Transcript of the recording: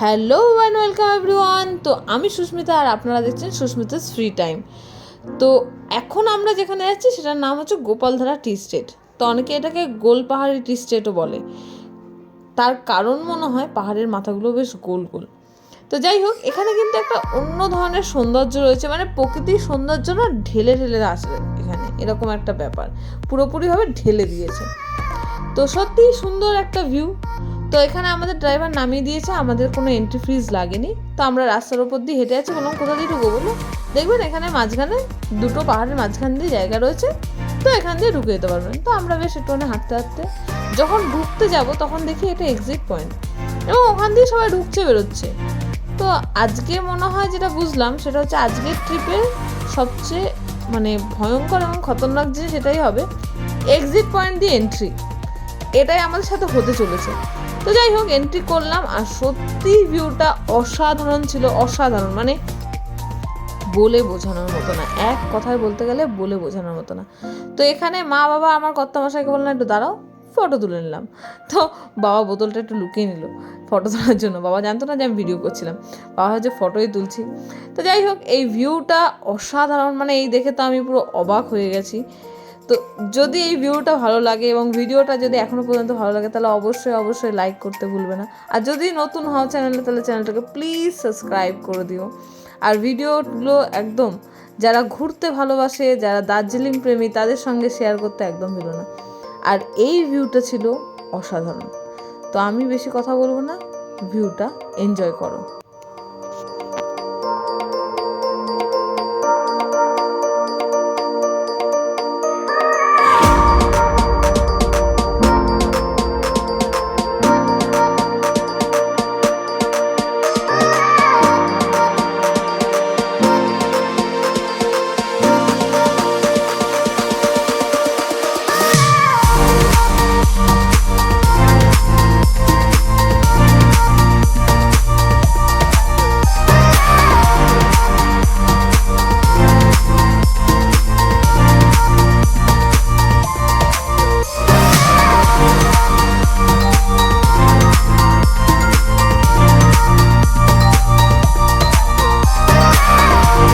Hello and welcome everyone তো আমি সুস্মিতা আর আপনারা দেখছেন সুস্মিতাস ফ্রি টাইম তো এখন আমরা যেখানে যাচ্ছি সেটার নাম হচ্ছে গোপালধারা টি স্টেট তো অনেকে এটাকে গোল পাহাড়ি টি স্টেটও বলে। তার কারণ মনে হয় পাহাড়ের মাথাগুলো বেশ গোল গোল। তো যাই হোক, এখানে কিন্তু একটা অন্য ধরনের সৌন্দর্য রয়েছে। মানে প্রকৃতির সৌন্দর্য না ঢেলে ঢেলে আসে এখানে। এরকম একটা ব্যাপার। পুরোপুরিভাবে ঢেলে দিয়েছে। তো সত্যিই সুন্দর একটা ভিউ তো এখানে আমাদের ড্রাইভার নামিয়ে দিয়েছে, আমাদের কোনো এন্ট্রি ফিজ লাগেনি। তো আমরা রাস্তার ওপর দিয়ে হেঁটে আছি বললাম, কোথা দিয়ে ঢুকবো? বলল, দেখবেন এখানে মাঝখানে, দুটো পাহাড়ের মাঝখান দিয়ে জায়গা রয়েছে, তো এখান দিয়ে ঢুকে যেতে পারবেন। তো আমরা বেশ একটুখানি হাঁটতে হাঁটতে, যখন ঢুকতে যাব, তখন দেখি এটা এক্সিট পয়েন্ট এবং ওখান দিয়ে সবাই ঢুকছে, বেরোচ্ছে। তো আজকে মনে হয় যেটা বুঝলাম, সেটা হচ্ছে আজকের ট্রিপের সবচেয়ে মানে ভয়ঙ্কর এবং খতরনাক জিনিস সেটাই হবে এক্সিট পয়েন্ট দিয়ে এন্ট্রি এটাই আমাদের সাথে হতে চলেছে। তো যাই হোক এন্ট্রি করলাম আর সত্যি ভিউটা অসাধারণ ছিল, অসাধারণ। মানে বলে বোঝানোর মতো না, এক কথায় বলতে গেলে বলে বোঝানোর মতো না। তো এখানে মা বাবা আমার কর্তামশাইকে বললাম একটু দাঁড়াও ফটো তুলে নিলাম। তো বাবা বোতলটা একটু লুকিয়ে নিল ফটো তোলার জন্য। বাবা জানতো না যে আমি ভিডিও করছিলাম, বাবা হচ্ছে ফটোই তুলছি। তো যাই হোক, এই ভিউটা অসাধারণ মানে এই দেখে তো আমি পুরো অবাক হয়ে গেছি। তো যদি এই ভিউটা ভালো লাগে এবং ভিডিওটা যদি এখনও পর্যন্ত ভালো লাগে, তাহলে অবশ্যই অবশ্যই লাইক করতে ভুলবে না। আর যদি নতুন হও চ্যানেলে তাহলে চ্যানেলটাকে প্লিজ সাবস্ক্রাইব করে দিও। আর ভিডিওগুলো একদম যারা ঘুরতে ভালোবাসে, যারা দার্জিলিং প্রেমী, তাদের সঙ্গে শেয়ার করতে একদম ভুলো না। আর এই ভিউটা ছিল অসাধারণ। তো আমি বেশি কথা বলব না ভিউটা এনজয় করো।